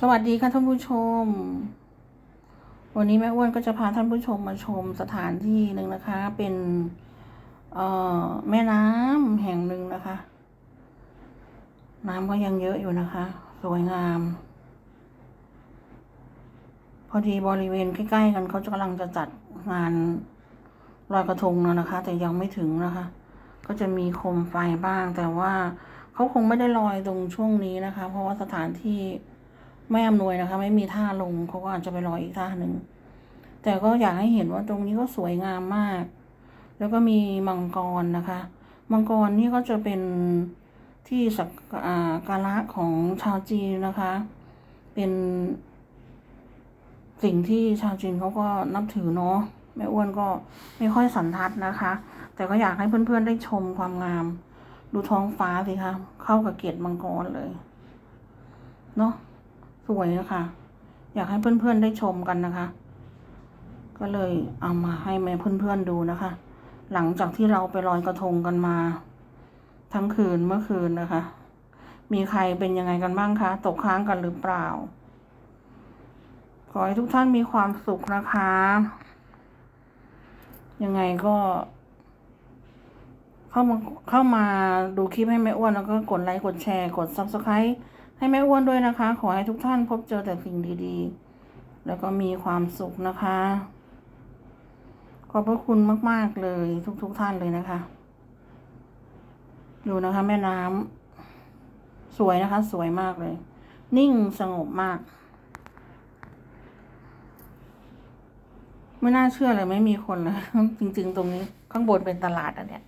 สวัสดีค่ะท่านผู้ชม วันนี้แม่อ้วนก็จะพาท่านผู้ชมมาชมสถานที่หนึ่งนะคะ เป็นเอ่อแม่น้ำแห่งหนึ่งนะคะ น้ำก็ยังเยอะอยู่นะคะ สวยงาม พอดีบริเวณใกล้ๆกันเขาจะกำลังจะจัดงานลอยกระทงแล้วนะคะ แต่ยังไม่ถึงนะคะ ก็จะมีโคมไฟบ้างแต่ว่าเขาคงไม่ได้ลอยตรงช่วงนี้นะคะ เพราะว่าสถานที่ ไม่อำนวยนะคะ ไม่มีท่าลงเขาก็อาจจะไปลออีกท่าหนึ่งแต่ก็อยากให้เห็นว่าตรงนี้ก็สวยงามมาก แล้วก็มีมังกรนะคะ มังกรนี่ก็จะเป็นที่สักการะของชาวจีนนะคะ เป็น สิ่งที่ชาวจีนเขาก็นับถือเนาะแม่อ้วนก็ไม่ค่อยสันทัดนะคะ แต่ก็อยากให้เพื่อนๆได้ชมความงาม ดูท้องฟ้าสิคะ เข้ากับเกศมังกรเลย เนาะ สวยนะคะ อยากให้เพื่อนๆได้ชมกันนะคะ ก็เลยเอามาให้แม่เพื่อนๆดูนะคะ หลังจากที่เราไปลอยกระทงกันมา ทั้งคืนเมื่อคืนนะคะ มีใครเป็นยังไงกันบ้างคะ ตกค้างกันหรือเปล่า ขอให้ทุกท่านมีความสุขนะคะ ยังไงก็เข้ามาเข้ามาดูคลิปให้แม่อ้วนแล้วก็กดไลค์กดแชร์ กด subscribe ให้แม่อ้วนด้วยนะคะ ขอให้ทุกท่านพบเจอแต่สิ่งดีๆ แล้วก็มีความสุขนะคะ ขอบพระคุณมากๆเลยทุกๆทท่านเลยนะคะ ดูนะคะ แม่น้ำสวยนะคะ สวยมากเลย นิ่งสงบมาก ไม่น่าเชื่อเลยไม่มีคนเลยจริง ๆ ตรงนี้ข้างบนเป็นตลาดอันเนี้ย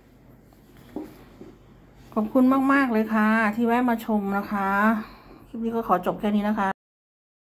ขอบคุณมาก ๆ เลยค่ะ ที่แวะมาชมนะคะ คลิปนี้ก็ขอจบแค่นี้นะคะ